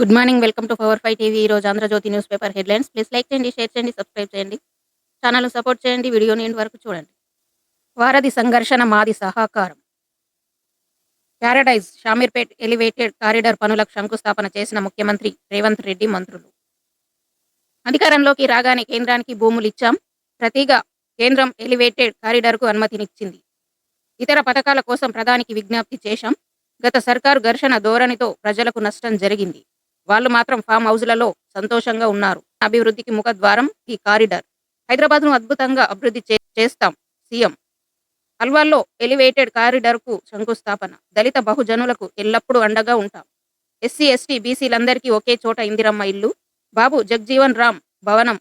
Good morning welcome to power five TV. ఈ రోజు Andhrajyothi news paper headlines. Please like చేయండి share చేయండి subscribe చేయండి. ఛానల్ సపోర్ట్ చేయండి వీడియోని ఎండ్ వరకు చూడండి. వారధి సంఘర్షణ మాది సహకారం. ప్యారడైజ్ షామీర్పేట్ ఎలివేటెడ్ కారిడార్ పనులకు శంకుస్థాపన చేసిన ముఖ్యమంత్రి రేవంత్ రెడ్డి మంత్రులు. అధికారంలోకి రాగానే కేంద్రానికి భూములు ఇచ్చాం. ప్రతిగా కేంద్రం ఎలివేటెడ్ కారిడార్కు అనుమతినిచ్చింది. ఇతర పథకాల కోసం ప్రధానికి విజ్ఞప్తి చేశాం. గత సర్కారు ఘర్షణ ధోరణితో ప్రజలకు నష్టం జరిగింది. వాళ్ళు మాత్రం ఫామ్ హౌజ్లలో సంతోషంగా ఉన్నారు. అభివృద్ధికి ముఖద్వారం ఈ కారిడార్. హైదరాబాద్ను అద్భుతంగా అభివృద్ధి చేస్తాం సీఎం. అల్వాల్లో ఎలివేటెడ్ కారిడార్కు శంకుస్థాపన. దళిత బహుజనులకు ఎల్లప్పుడూ అండగా ఉంటాం. ఎస్సీ ఎస్టీ బీసీలందరికీ ఒకే చోట ఇందిరమ్మ ఇల్లు. బాబు జగ్జీవన్ రామ్ భవనం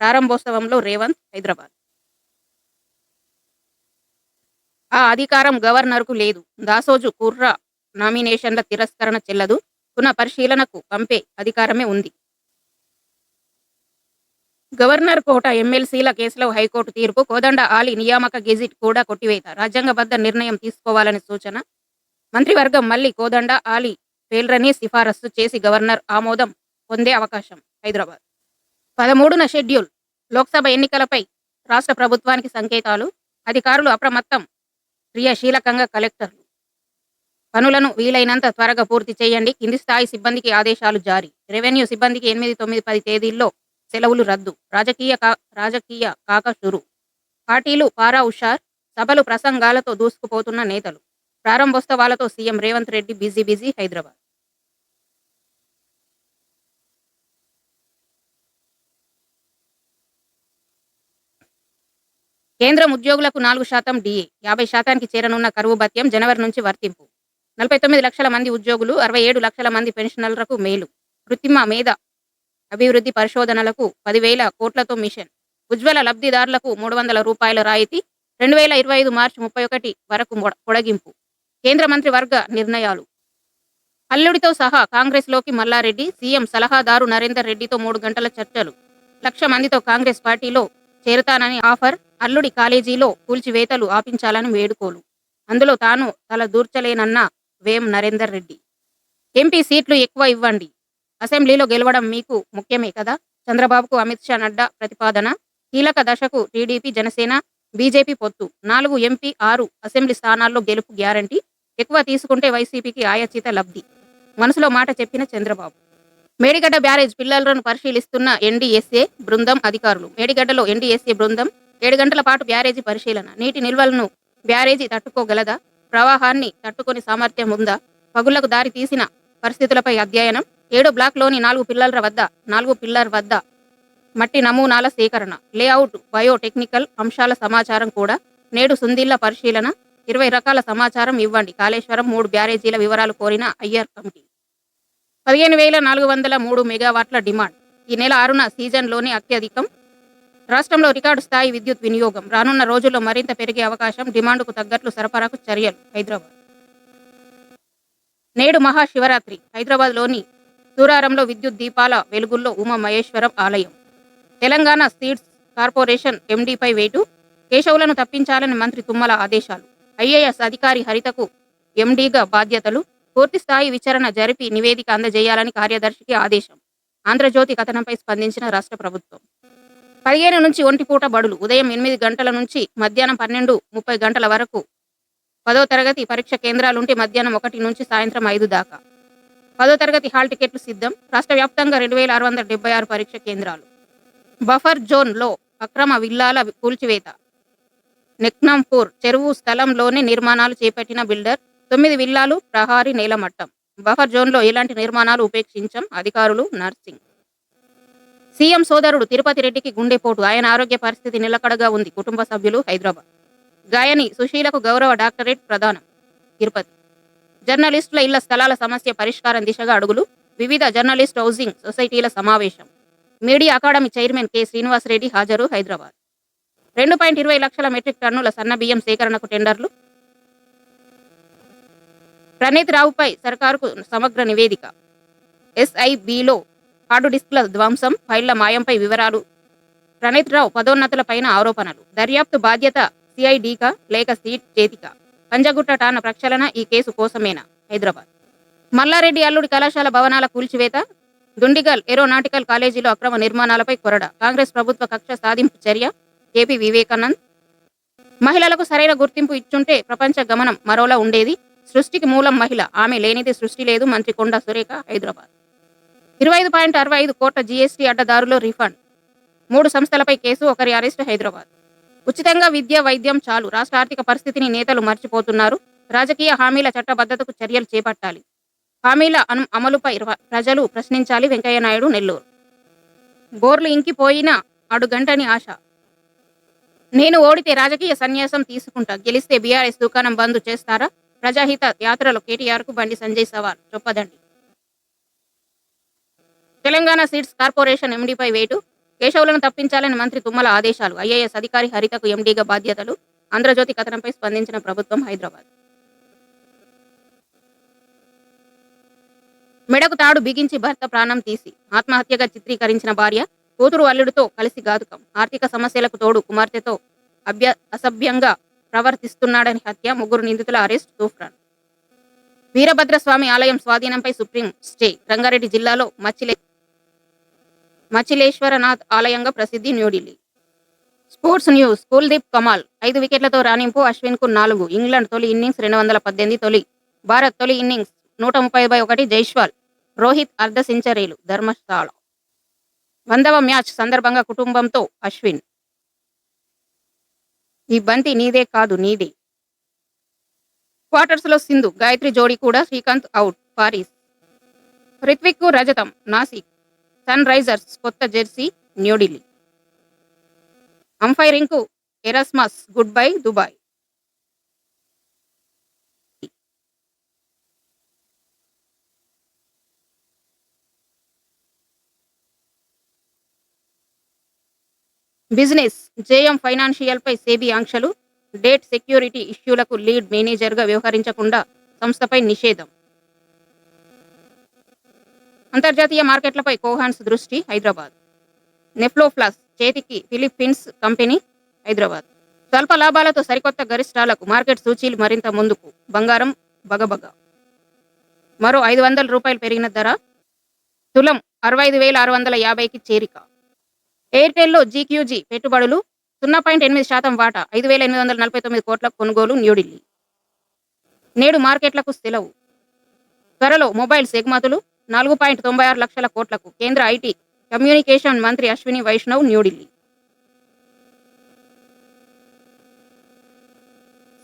ప్రారంభోత్సవంలో రేవంత్ హైదరాబాద్. ఆ అధికారం గవర్నర్కు లేదు. దాసోజు కుర్రా నామినేషన్ల తిరస్కరణ చెల్లదు. పునః పరిశీలనకు పంపే అధికారమే ఉంది. గవర్నర్ కోట ఎమ్మెల్సీల కేసులో హైకోర్టు తీర్పు కోదండ ఆలి నియామక గెజిట్ కూడా కొట్టివేత. రాజ్యాంగబద్ధ నిర్ణయం తీసుకోవాలని సూచన. మంత్రివర్గం మళ్ళీ కోదండ ఆలి పేల్రని సిఫారసు చేసి గవర్నర్ ఆమోదం పొందే అవకాశం హైదరాబాద్. పదమూడున షెడ్యూల్. లోక్సభ ఎన్నికలపై రాష్ట్ర ప్రభుత్వానికి సంకేతాలు. అధికారులు అప్రమత్తం. క్రియాశీలకంగా కలెక్టర్లు. పనులను వీలైనంత త్వరగా పూర్తి చేయండి. కింది స్థాయి సిబ్బందికి ఆదేశాలు జారీ. రెవెన్యూ సిబ్బందికి ఎనిమిది తొమ్మిది పది తేదీల్లో సెలవులు రద్దు. రాజకీయ కా- రాజకీయ కాక షురు పార్టీలు పారా ఉషార్ సభలు ప్రసంగాలతో దూసుకుపోతున్న నేతలు. ప్రారంభోత్సవాలతో CM Revanth Reddy busy busy Hyderabad. కేంద్రం ఉద్యోగులకు నాలుగు శాతం డిఏ. యాభై శాతానికి చేరనున్న కరువు భత్యం జనవరి నుంచి వర్తింపు. నలభై తొమ్మిది లక్షల మంది ఉద్యోగులు అరవై ఏడు లక్షల మంది పెన్షనర్లకు మేలు. కృత్రిమ మేధ అభివృద్ధి పరిశోధనలకు పదివేల కోట్లతో మిషన్. ఉజ్వల లబ్ధిదారులకు మూడు వందల రూపాయల రాయితీ రెండు వేల ఇరవై ఐదు మార్చి ముప్పై ఒకటి వరకు పొడగింపు. కేంద్ర మంత్రి వర్గ నిర్ణయాలు. అల్లుడితో సహా కాంగ్రెస్లోకి మల్లారెడ్డి సీఎం సలహాదారు నరేందర్ రెడ్డితో మూడు గంటల చర్చలు. లక్ష మందితో కాంగ్రెస్ పార్టీలో చేరతానని ఆఫర్ అల్లుడి కాలేజీలో కూల్చివేతలు ఆపించాలని వేడుకోలు. అందులో తాను తల దూర్చలేనన్న వేం నరేందర్ రెడ్డి. ఎంపీ సీట్లు ఎక్కువ ఇవ్వండి. అసెంబ్లీలో గెలవడం మీకు ముఖ్యమే కదా? చంద్రబాబుకు అమిత్ షా నడ్డా ప్రతిపాదన? కీలక దశకు టీడీపీ జనసేన బీజేపీ పొత్తు. నాలుగు ఎంపీ ఆరు అసెంబ్లీ స్థానాల్లో గెలుపు గ్యారంటీ. ఎక్కువ తీసుకుంటే వైసీపీకి ఆయచిత లబ్ధి. మనసులో మాట చెప్పిన చంద్రబాబు. మేడిగడ్డ బ్యారేజ్ పిల్లలను పరిశీలిస్తున్న ఎన్డీఎస్ఏ బృందం అధికారులు. మేడిగడ్డలో ఎన్డీఎస్ఏ బృందం ఏడు గంటల పాటు బ్యారేజీ పరిశీలన. నీటి నిల్వలను బ్యారేజీ తట్టుకోగలదా? ప్రవాహాన్ని తట్టుకొని సామర్థ్యం ఉందా? పగుళ్ళకు దారి తీసిన పరిస్థితులపై అధ్యయనం. ఏడో బ్లాక్లోని నాలుగు పిల్లల వద్ద నాలుగు పిల్లర్ వద్ద మట్టి నమూనాల సేకరణ. లేఅవుట్ బయోటెక్నికల్ అంశాల సమాచారం కూడా. నేడు సుందిళ్ళ పరిశీలన. ఇరవై రకాల సమాచారం ఇవ్వండి. కాళేశ్వరం మూడు బ్యారేజీల వివరాలు కోరిన అయ్యర్ కమిటీ. పదిహేను వేల నాలుగు వందల మూడు మెగావాట్ల డిమాండ్. ఈ నెల ఆరున సీజన్లోనే అత్యధికం రాష్ట్రంలో రికార్డు స్థాయి విద్యుత్ వినియోగం రానున్న రోజుల్లో మరింత పెరిగే అవకాశం డిమాండ్కు తగ్గట్లు సరఫరాకు చర్యలు. హైదరాబాద్. నేడు మహాశివరాత్రి. హైదరాబాద్లోని దూరారంలో విద్యుత్ దీపాల వెలుగుల్లో ఉమా మహేశ్వరం ఆలయం. తెలంగాణ సీడ్స్ కార్పొరేషన్ ఎండీపై వేటు. కేశవులను తప్పించాలని మంత్రి తుమ్మల ఆదేశాలు. ఐఏఎస్ అధికారి హరితకు ఎండీగా బాధ్యతలు. పూర్తి స్థాయి విచారణ జరిపి నివేదిక అందజేయాలని కార్యదర్శికి ఆదేశం. ఆంధ్రజ్యోతి కథనంపై స్పందించిన రాష్ట్ర ప్రభుత్వం. పదిహేను నుంచి ఒంటిపూట బడులు. ఉదయం ఎనిమిది గంటల నుంచి మధ్యాహ్నం పన్నెండు ముప్పై గంటల వరకు పదో తరగతి పరీక్ష కేంద్రాలుంటే మధ్యాహ్నం ఒకటి నుంచి సాయంత్రం ఐదు దాకా. పదో తరగతి హాల్ టికెట్లు సిద్ధం. రాష్ట్ర వ్యాప్తంగా రెండు వేల ఆరు వందల డెబ్బై ఆరు పరీక్ష కేంద్రాలు. బఫర్ జోన్లో అక్రమ విల్లాల కూల్చివేత. నెక్నంపూర్ చెరువు స్థలంలోనే నిర్మాణాలు చేపట్టిన బిల్డర్. తొమ్మిది విల్లాలు ప్రహారీ నేలమట్టం. బఫర్ జోన్లో ఎలాంటి నిర్మాణాలు ఉపేక్షించం? అధికారులు నర్సింగ్. సీఎం సోదరుడు తిరుపతి రెడ్డికి గుండెపోటు. ఆయన ఆరోగ్య పరిస్థితి నిలకడగా ఉంది. కుటుంబ సభ్యులు హైదరాబాద్. గాయని సుశీలకు గౌరవ డాక్టరేట్ ప్రదానం తిరుపతి. జర్నలిస్టుల ఇళ్ళ స్థలాల సమస్య పరిష్కారం దిశగా అడుగులు. వివిధ జర్నలిస్ట్ హౌసింగ్ సొసైటీల సమావేశం. Media academy chairman K. Srinivasareddy హాజరు హైదరాబాద్. రెండు పాయింట్ ఇరవై లక్షల మెట్రిక్ టన్నుల సన్న బియ్యం సేకరణకు టెండర్లు. ప్రణీత్ రావుపై సర్కారుకు సమగ్ర నివేదిక. ఎస్ఐబిలో హార్డు డిస్క్ల ధ్వంసం ఫైళ్ళ మాయంపై వివరాలు. ప్రణీత్ రావు పదోన్నతులపైన ఆరోపణలు. దర్యాప్తు బాధ్యత సిఐడికా లేక సీట్ చేతిక? పంజగుట్ట టాన ప్రక్షాళన ఈ కేసు కోసమేనా? హైదరాబాద్. మల్లారెడ్డి అల్లుడి కళాశాల భవనాల కూల్చివేత? దుండిగల్ ఏరోనాటికల్ కాలేజీలో అక్రమ నిర్మాణాలపై కొరడ? కాంగ్రెస్ ప్రభుత్వ కక్ష సాధింపు చర్య? ఏపీ వివేకానంద్. మహిళలకు సరైన గుర్తింపు ఇచ్చుంటే ప్రపంచ గమనం మరోలా ఉండేది. సృష్టికి మూలం మహిళ. ఆమె లేనిది సృష్టి లేదు. మంత్రి కొండ సురేఖ హైదరాబాద్. ఇరవై ఐదు పాయింట్ అరవై ఐదు కోట్ల జీఎస్టీ అడ్డదారులు రిఫండ్. మూడు సంస్థలపై కేసు ఒకరి అరెస్ట్ హైదరాబాద్. ఉచితంగా విద్య వైద్యం చాలు. రాష్ట్ర ఆర్థిక పరిస్థితిని నేతలు మర్చిపోతున్నారు. రాజకీయ హామీల చట్టబద్ధతకు చర్యలు చేపట్టాలి. హామీల అను- అమలుపై ప్రజలు ప్రశ్నించాలి. వెంకయ్యనాయుడు నెల్లూరు. బోర్లు ఇంకిపోయిన అడుగంటని ఆశ. నేను ఓడితే రాజకీయ సన్యాసం తీసుకుంటా. గెలిస్తే బీఆర్ఎస్ దుకాణం బంద్ చేస్తారా? ప్రజాహిత యాత్రలో కేటీఆర్కు బండి సంజయ్ సవాల్. చొప్పదండి. తెలంగాణ సీడ్స్ కార్పొరేషన్ ఎండీపై వేటు. కేశవులను తప్పించాలని మంత్రి తుమ్మల ఆదేశాలు. ఐఏఎస్ అధికారి హరితకు ఎండీగా బాధ్యతలు. ఆంధ్రజ్యోతి కథనంపై స్పందించిన ప్రభుత్వం హైదరాబాద్. మెడకు తాడు బిగించి భర్త ప్రాణం తీసి ఆత్మహత్యగా చిత్రీకరించిన భార్య కూతురు అల్లుడితో కలిసి ఘాతుకం ఆర్థిక సమస్యలకు తోడు కుమార్తెతో అభ్య అసభ్యంగా ప్రవర్తిస్తున్నాడని హత్య ముగ్గురు నిందితుల అరెస్ట్ తూఫ్రాన్. వీరభద్రస్వామి ఆలయం స్వాధీనంపై సుప్రీం స్టే. రంగారెడ్డి జిల్లాలో మచ్చిలే మచిలేశ్వరనాథ్ ఆలయంగా ప్రసిద్ధి న్యూఢిల్లీ. స్పోర్ట్స్ న్యూస్ కుల్దీప్ కమాల్ ఐదు వికెట్లతో రాణింపు అశ్విన్కు నాలుగు ఇంగ్లాండ్ తొలి ఇన్నింగ్స్ రెండు వందల పద్దెనిమిది తొలి భారత్ తొలి ఇన్నింగ్స్ నూట ముప్పై బై ఒకటి జైష్వాల్ రోహిత్ అర్ధ సెంచరీలు ధర్మశాల. వందవ మ్యాచ్ సందర్భంగా కుటుంబంతో అశ్విన్. ఈ బంతి నీదే కాదు నీదే. క్వార్టర్స్లో సింధు గాయత్రి జోడీ కూడా శ్రీకాంత్ అవుట్ పారిస్. రిత్విక్కు రజతం నాసిక్. సన్ రైజర్స్ కొత్త jersey New Delhi అంపైరింగ్కు Erasmus goodbye Dubai. Business JM ఫైనాన్షియల్పై సేబీ ఆంక్షలు డేట్ సెక్యూరిటీ ఇష్యూలకు లీడ్ మేనేజర్గా వ్యవహరించకుండా సంస్థపై నిషేధం. అంతర్జాతీయ మార్కెట్లపై కోహాన్స్ దృష్టి హైదరాబాద్. నెఫ్లో ప్లస్ చేతికి ఫిలిప్పీన్స్ కంపెనీ హైదరాబాద్. స్వల్ప లాభాలతో సరికొత్త గరిష్టాలకు మార్కెట్ సూచీలు మరింత ముందుకు. బంగారం బగబగ. మరో ఐదు వందల రూపాయలు పెరిగిన ధర. తులం అరవై ఐదు వేల ఆరు వందల యాభైకి చేరిక. ఎయిర్టెల్లో జీక్యూజీ పెట్టుబడులు. సున్నా పాయింట్ ఎనిమిది శాతం వాటా ఐదు వేల ఎనిమిది వందల నలభై తొమ్మిది కోట్ల కొనుగోలు న్యూఢిల్లీ. నేడు మార్కెట్లకు సెలవు. త్వరలో మొబైల్స్ ఎగుమతులు నాలుగు పాయింట్ తొంభై ఆరు లక్షల కోట్లకు కేంద్ర ఐటీ కమ్యూనికేషన్ మంత్రి అశ్విని వైష్ణవ్ న్యూఢిల్లీ.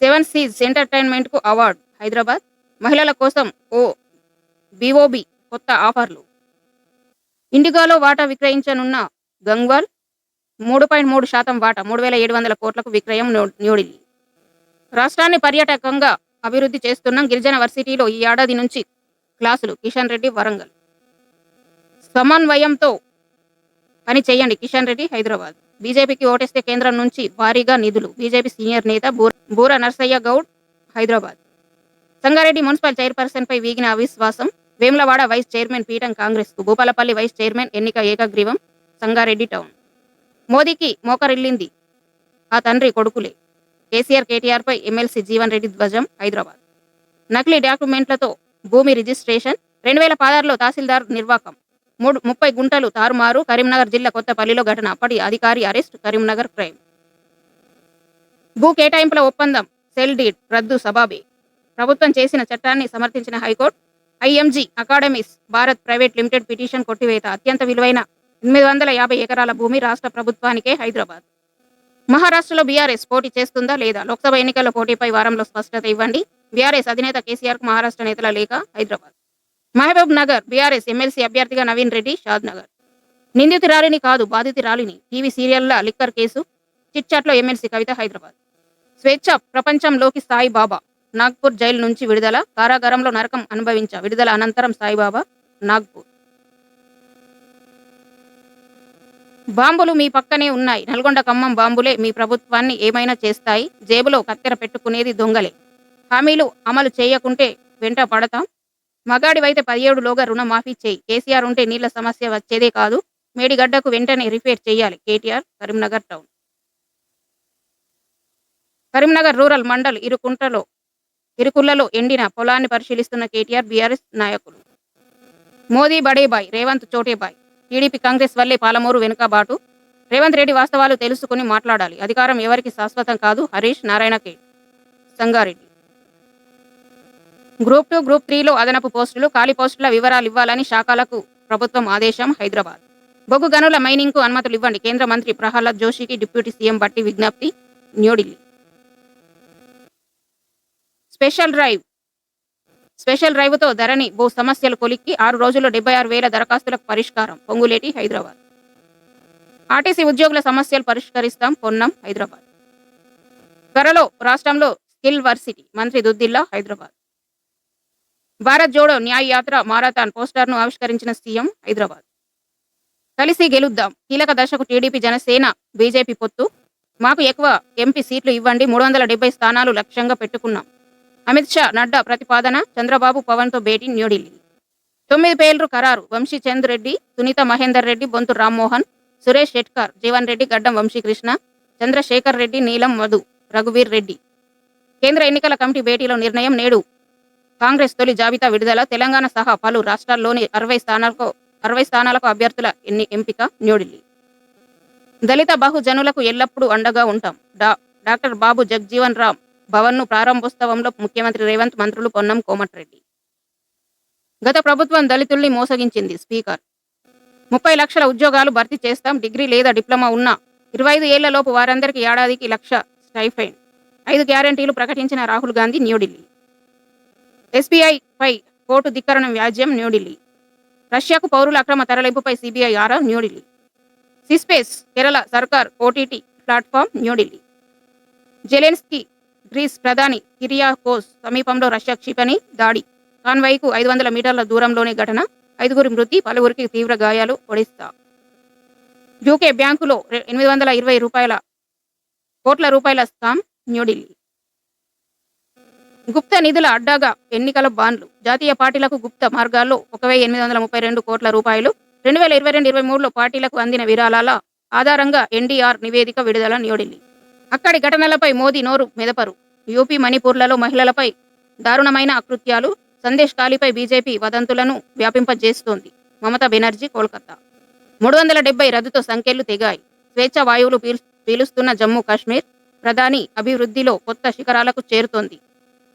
సెవెన్ సీజ్ ఎంటర్టైన్మెంట్కు అవార్డు హైదరాబాద్. మహిళల కోసం ఓ బీఓబి కొత్త ఆఫర్లు. ఇండిగాలో వాటా విక్రయించనున్న గంగ్వాల్ మూడు పాయింట్ మూడు శాతం వాటా మూడు వేల ఏడు వందల కోట్లకు విక్రయం న్యూఢిల్లీ. రాష్ట్రాన్ని పర్యాటకంగా అభివృద్ధి చేస్తున్న గిరిజన వర్సిటీలో ఈ ఏడాది నుంచి క్లాసులు కిషన్ రెడ్డి వరంగల్. సమన్వయంతో పని చేయండి కిషన్ రెడ్డి హైదరాబాద్. బీజేపీకి ఓటేస్తే కేంద్రం నుంచి భారీగా నిధులు. బీజేపీ సీనియర్ నేత బూర బూర నర్సయ్య గౌడ్ హైదరాబాద్. సంగారెడ్డి మున్సిపల్ చైర్పర్సన్ పై వీగిన అవిశ్వాసం. వేములవాడ వైస్ చైర్మన్ పీఠం కాంగ్రెస్కు భూపాలపల్లి వైస్ చైర్మన్ ఎన్నిక ఏకగ్రీవం. సంగారెడ్డి టౌన్. మోదీకి మోకరిల్లింది ఆ తండ్రి కొడుకులే. కేసీఆర్ కేటీఆర్ పై ఎమ్మెల్సీ జీవన్ రెడ్డి ధ్వజం హైదరాబాద్. నకిలీ డాక్యుమెంట్లతో భూమి రిజిస్ట్రేషన్ రెండు వేల పదహారులో తహసీల్దార్ నిర్వాకం. మూడు ముప్పై గుంటలు తారుమారు కరీంనగర్ జిల్లా కొత్తపల్లిలో ఘటన అప్పటి అధికారి అరెస్ట్ కరీంనగర్ క్రైమ్. భూ కేటాయింపుల ఒప్పందం సెల్ డీడ్ రద్దు సబాబీ. ప్రభుత్వం చేసిన చట్టాన్ని సమర్థించిన high court IMG academies Bharat private limited petition కొట్టివేత అత్యంత విలువైన ఎనిమిది వందల యాభై ఎకరాల భూమి రాష్ట్ర ప్రభుత్వానికే హైదరాబాద్. మహారాష్ట్రలో బీఆర్ఎస్ పోటీ చేస్తుందా లేదా? లోక్సభ ఎన్నికల పోటీపై వారంలో స్పష్టత ఇవ్వండి. బీఆర్ఎస్ అధినేత కేసీఆర్కు మహారాష్ట్ర నేతల లేఖ హైదరాబాద్. మహబూబ్ నగర్ బీఆర్ఎస్ ఎమ్మెల్సీ అభ్యర్థిగా నవీన్ రెడ్డి షాద్ నగర్ నిందితురాలిని కాదు బాధితురాలిని టీవీ సీరియల్ల లిక్కర్ కేసు చిట్చాట్లో ఎమ్మెల్సీ కవిత హైదరాబాద్. స్వేచ్ఛ ప్రపంచంలోకి సాయిబాబా నాగ్పూర్ జైలు నుంచి విడుదల కారాగారంలో నరకం అనుభవించ విడుదల అనంతరం సాయిబాబా నాగ్పూర్. బాంబులు మీ పక్కనే ఉన్నాయి. నల్గొండ ఖమ్మం బాంబులే మీ ప్రభుత్వాన్ని ఏమైనా చేస్తాయి? జేబులో కత్తెర పెట్టుకునేది దొంగలే. హామీలు అమలు చేయకుంటే వెంట పడతాం. మగాడివైతే పదిహేడులోగా రుణమాఫీ చేయి. కేసీఆర్ ఉంటే నీళ్ళ సమస్య వచ్చేదే కాదు. మేడిగడ్డకు వెంటనే రిపేర్ చేయాలి. కేటీఆర్ కరీంనగర్ టౌన్. కరీంనగర్ రూరల్ మండల్ ఇరుకుంటలో ఇరుకుళ్ళలో ఎండిన పొలాన్ని పరిశీలిస్తున్న కేటీఆర్ బీఆర్ఎస్ నాయకులు. మోదీ బడేబాయ్ రేవంత్ చోటేబాయ్ టీడీపీ కాంగ్రెస్ వల్లే పాలమూరు వెనుకబాటు రేవంత్ రెడ్డి వాస్తవాలు తెలుసుకుని మాట్లాడాలి. అధికారం ఎవరికి శాశ్వతం కాదు? Harish Narayana K. Sangareddy. Group two group త్రీలో అదనపు పోస్టులు ఖాళీ పోస్టుల వివరాలు ఇవ్వాలని శాఖలకు ప్రభుత్వం ఆదేశం హైదరాబాద్. బొగ్గు గనుల మైనింగ్కు అనుమతులు ఇవ్వండి. కేంద్ర మంత్రి ప్రహ్లాద్ జోషికి డిప్యూటీ సీఎం బట్టి విజ్ఞప్తి న్యూఢిల్లీ. Special drive. స్పెషల్ డ్రైవ్తో ధరణి భూ సమస్యలు కొలిక్కి ఆరు రోజుల్లో డెబ్బై ఆరు వేల దరఖాస్తులకు పరిష్కారం. పొంగులేటి హైదరాబాద్. ఆర్టీసీ ఉద్యోగుల సమస్యలు పరిష్కరిస్తాం. పొన్నం హైదరాబాద్. త్వరలో రాష్ట్రంలో స్కిల్ వర్సిటీ. మంత్రి దుద్దిల్లా హైదరాబాద్. భారత్ జోడో న్యాయ యాత్ర మారథాన్ పోస్టర్ను ఆవిష్కరించిన సీఎం హైదరాబాద్. కలిసి గెలుద్దాం. కీలక దశకు టీడీపీ జనసేన బీజేపీ పొత్తు. మాకు ఎక్కువ ఎంపీ సీట్లు ఇవ్వండి మూడు వందల డెబ్బై స్థానాలు లక్ష్యంగా పెట్టుకున్నాం. అమిత్ షా నడ్డా ప్రతిపాదన చంద్రబాబు పవన్తో భేటీ న్యూఢిల్లీ. తొమ్మిది పేర్లు ఖరారు. వంశీ చంద్ రెడ్డి సునీత మహేందర్ రెడ్డి బొంతు రామ్మోహన్ సురేష్ షెట్కర్ జీవన్ రెడ్డి గడ్డం వంశీకృష్ణ చంద్రశేఖర్ రెడ్డి నీలం మధు రఘువీర్ రెడ్డి. కేంద్ర ఎన్నికల కమిటీ భేటీలో నిర్ణయం నేడు. కాంగ్రెస్ తొలి జాబితా విడుదల తెలంగాణ సహా పలు రాష్ట్రాల్లోని అరవై స్థానాలకు అరవై స్థానాలకు అభ్యర్థుల ఎన్ని ఎంపిక? న్యూఢిల్లీ. దళిత బహుజనులకు ఎల్లప్పుడూ అండగా ఉంటాం. డా డాక్టర్ బాబు జగ్జీవన్ రామ్ భవన్ను ప్రారంభోత్సవంలో ముఖ్యమంత్రి రేవంత్ మంత్రులు పొన్నం కోమటిరెడ్డి. గత ప్రభుత్వం దళితుల్ని మోసగించింది స్పీకర్. ముప్పై లక్షల ఉద్యోగాలు భర్తీ చేస్తాం డిగ్రీ లేదా డిప్లొమా ఉన్న ఇరవై ఐదు ఏళ్ళలోపు వారందరికీ ఏడాదికి లక్ష స్టైఫైన్ ఐదు గ్యారంటీలు ప్రకటించిన రాహుల్ గాంధీ న్యూఢిల్లీ. ఎస్బీఐపై కోర్టు ధిక్కరణ వ్యాజ్యం న్యూఢిల్లీ. రష్యాకు పౌరుల అక్రమ తరలింపుపై సిబిఐ ఆరా న్యూఢిల్లీ. సిస్పేస్ కేరళ సర్కార్ OTT platform New Delhi. Zelensky Greece ప్రధాని కిరియాకోస్ సమీపంలో రష్యా క్షిపణి దాడి. కాన్వాయ్కు ఐదు వందల మీటర్ల దూరంలోనే ఘటన. ఐదుగురి మృతి పలువురికి తీవ్ర గాయాలు ఒడిస్తా యూకే బ్యాంకులో ఎనిమిది వందల ఇరవై రూపాయల కోట్ల రూపాయల స్కామ్ న్యూఢిల్లీ. గుప్త నిధుల అడ్డాగా ఎన్నికల బాండ్లు. జాతీయ పార్టీలకు గుప్త మార్గాల్లో ఒక వెయ్యి ఎనిమిది వందల ముప్పై రెండు కోట్ల రూపాయలు రెండు వేల ఇరవై రెండు ఇరవై మూడులో పార్టీలకు అందిన విరాళాల ఆధారంగా ఎన్డీఆర్ నివేదిక విడుదల న్యూఢిల్లీ అక్కడి ఘటనలపై మోదీ నోరు మెదపరు. యూపీ మణిపూర్లలో మహిళలపై దారుణమైన అకృత్యాలు సందేశ్ కాలిపై బీజేపీ వదంతులను వ్యాపింపజేస్తోంది మమతా బెనర్జీ కోల్కతా. మూడు వందల డెబ్బై రద్దుతో సంఖ్యలు తెగాయి. స్వేచ్ఛ వాయువులు పీల్- పీలుస్తున్న జమ్మూ కాశ్మీర్ ప్రధాని అభివృద్ధిలో కొత్త శిఖరాలకు చేరుతోంది.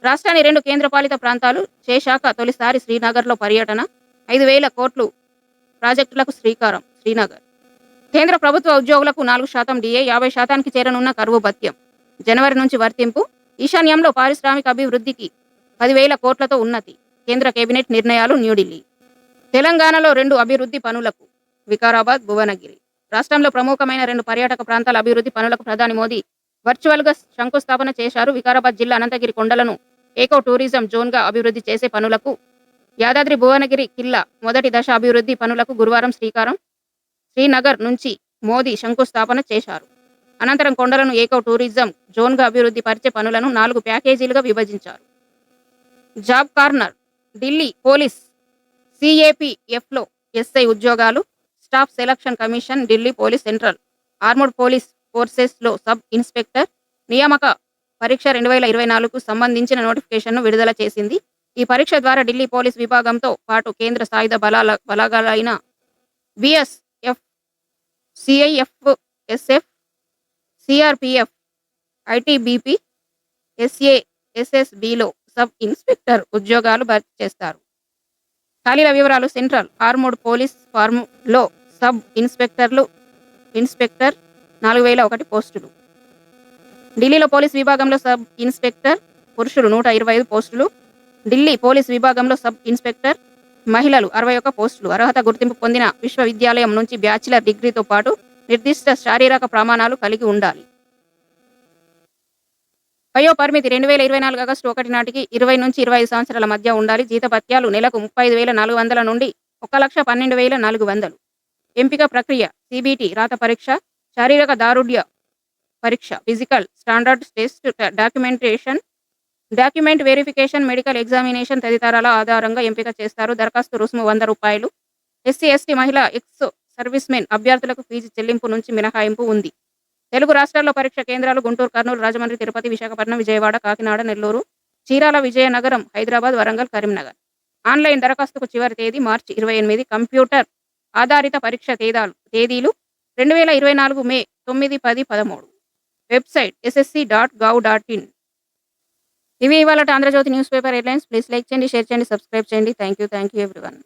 రాష్ట్రాన్ని రెండు కేంద్రపాలిత ప్రాంతాలు చేశాక తొలిసారి శ్రీనగర్లో పర్యటన ఐదు వేల కోట్లు ప్రాజెక్టులకు శ్రీకారం శ్రీనగర్. కేంద్ర ప్రభుత్వ ఉద్యోగులకు నాలుగు శాతం డిఏ యాభై శాతానికి చేరనున్న కరువు భత్యం. జనవరి నుంచి వర్తింపు ఈశాన్యంలో పారిశ్రామిక అభివృద్ధికి పదివేల కోట్లతో ఉన్నతి కేంద్ర కేబినెట్ నిర్ణయాలు న్యూఢిల్లీ. తెలంగాణలో రెండు అభివృద్ధి పనులకు వికారాబాద్ భువనగిరి. రాష్ట్రంలో ప్రముఖమైన రెండు పర్యాటక ప్రాంతాల అభివృద్ధి పనులకు ప్రధాని మోదీ వర్చువల్గా శంకుస్థాపన చేశారు. వికారాబాద్ జిల్లా అనంతగిరి కొండలను ఏకో టూరిజం జోన్గా అభివృద్ధి చేసే పనులకు యాదాద్రి భువనగిరి కిల్లా మొదటి దశ అభివృద్ధి పనులకు గురువారం శ్రీకారం. శ్రీనగర్ నుంచి మోదీ శంకుస్థాపన చేశారు. అనంతరం కొండలను ఏకో టూరిజం జోన్గా అభివృద్ధి పరిచే పనులను నాలుగు ప్యాకేజీలుగా విభజించారు. జాబ్ కార్నర్ ఢిల్లీ పోలీస్ సిఏపిఎఫ్లో ఎస్ఐ ఉద్యోగాలు staff selection commission Delhi police central armed police ఫోర్సెస్లో sub inspector నియామక పరీక్ష రెండు వేల ఇరవై నాలుగుకు సంబంధించిన నోటిఫికేషన్ను విడుదల చేసింది. ఈ పరీక్ష ద్వారా ఢిల్లీ పోలీస్ విభాగంతో పాటు కేంద్ర సాయుధ బలాల బలగాలైన BSF CISF CRPF ITBP SA ఎస్ఎస్బిలో sub inspector ఉద్యోగాలు భర్తీ చేస్తారు. ఖాళీల వివరాలు సెంట్రల్ ఆర్మోడ్ పోలీస్ ఫార్మ్లో సబ్ ఇన్స్పెక్టర్లు ఇన్స్పెక్టర్ నాలుగు వేల ఒకటి పోస్టులు. ఢిల్లీలో పోలీస్ విభాగంలో సబ్ ఇన్స్పెక్టర్ పురుషులు నూట ఇరవై ఐదు పోస్టులు. ఢిల్లీ పోలీస్ విభాగంలో సబ్ ఇన్స్పెక్టర్ మహిళలు అరవై ఒక్క పోస్టులు. అర్హత గుర్తింపు పొందిన విశ్వవిద్యాలయం నుంచి బ్యాచిలర్ డిగ్రీతో పాటు నిర్దిష్ట శారీరక ప్రమాణాలు కలిగి ఉండాలి. వయో పరిమితి రెండు వేల ఇరవై నాలుగు ఆగస్టు ఒకటి నాటికి ఇరవై నుంచి ఇరవై ఐదు సంవత్సరాల మధ్య ఉండాలి. జీతభత్యాలు నెలకు ముప్పై ఐదు వేల నాలుగు వందల నుండి ఒక లక్ష పన్నెండు వేల నాలుగు వందలు. ఎంపిక ప్రక్రియ సిబిటి రాత పరీక్ష శారీరక దారుఢ్య పరీక్ష physical standard test documentation document verification medical examination తదితరాల ఆధారంగా ఎంపిక చేస్తారు. దరఖాస్తు రుసుము వంద రూపాయలు. ఎస్సీ ఎస్టీ మహిళ ఎక్స్ సర్వీస్ మెన్ అభ్యర్థులకు ఫీజు చెల్లింపు నుంచి మినహాయింపు ఉంది. తెలుగు రాష్ట్రాల్లో పరీక్ష కేంద్రాలు గుంటూరు కర్నూలు రాజమండ్రి తిరుపతి విశాఖపట్నం విజయవాడ కాకినాడ నెల్లూరు చీరాల విజయనగరం హైదరాబాద్ వరంగల్ కరీంనగర్. ఆన్లైన్ దరఖాస్తుకు చివరి తేదీ మార్చి ఇరవై ఎనిమిది. కంప్యూటర్ ఆధారిత పరీక్ష తేదాలు తేదీలు రెండు వేల ఇరవై నాలుగు మే తొమ్మిది పది పదమూడు. Website SSC dot gov dot in. ఇవి ఇవాళ Andhra Jyothi news paper headlines. Please like చేయండి షేర్ చేయండి సబ్స్క్రైబ్ చేయండి. Thank you thank you everyone.